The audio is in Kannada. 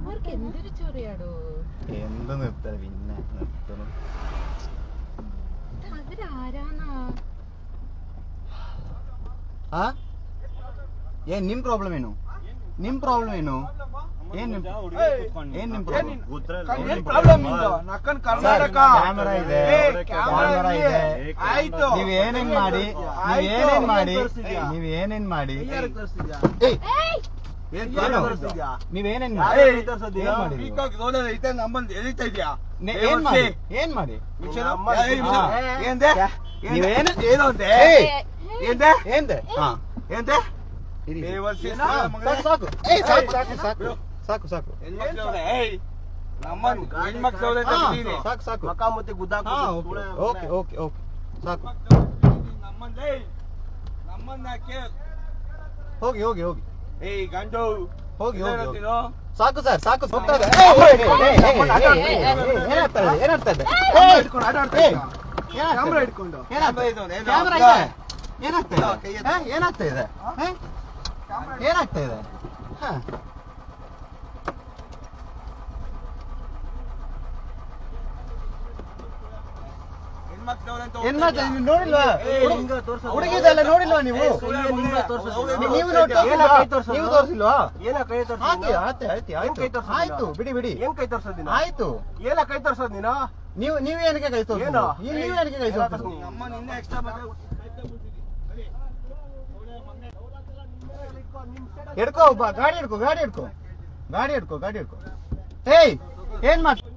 അവർക്ക് എന്തൊരു ചൊറിയാടോ എന്ത് നിർത്തത് പിന്നെ നിർത്തണം അവരാരാന്നാ ಆ ಏ ನಿಮ್ ಪ್ರಾಬ್ಲಮ್ ಏನು ನಿಮ್ ಪ್ರಾಬ್ಲಮ್ ಏನು ಏನೇನ್ ಮಾಡಿ? ಏನೇನ್ ಮಾಡಿ? ನೀವ್ ಏನೇನ್ ಮಾಡಿ? ನೀವೇನೇನ್ ಮಾಡಿ? ಏನ್ ಮಾಡಿ? ನೀವೇನು ಏನು ಹಾ. ఏందే ಸಾಕು ಸಾಕು ಸಾಕು ಸಾಕು ಸಾಕು ಮುದ್ದೆ ಓಕೆ ಓಕೆ ಓಕೆ ಸಾಕು ಹೋಗಿ ಹೋಗಿ ಹೋಗಿ ಏಯ್ ಗಂಡು ಹೋಗಿ ಹೋಗಿ ಸಾಕು ಸರ್ ಸಾಕು ಏನಾಗ್ತಾ ಇದೆ ಏನಾಗ್ತಾ ಇದೆ ಏನಾಗ್ತಾ ಇದೆ ಏನಾಗ್ತಾ ಇದೆ ಏನಾಗ್ತಾ ಇದೆ ಆಯ್ತು ಬಿಡಿ ಬಿಡಿ. ಕೈ ಆಯ್ತು. ಕೈ ನೀನು? ನೀವು ಕೈ ಕೈ ಹಿಡ್ಕೋ ಗಾಡಿ ಹಿಡ್ಕೋ ಗಾಡಿ ಹಿಡ್ಕೋ. ಗಾಡಿ ಹಿಡ್ಕೋ ಗಾಡಿ ಹಿಡ್ಕೋ. ಏಯ್ ಏನ್ ಮಾತು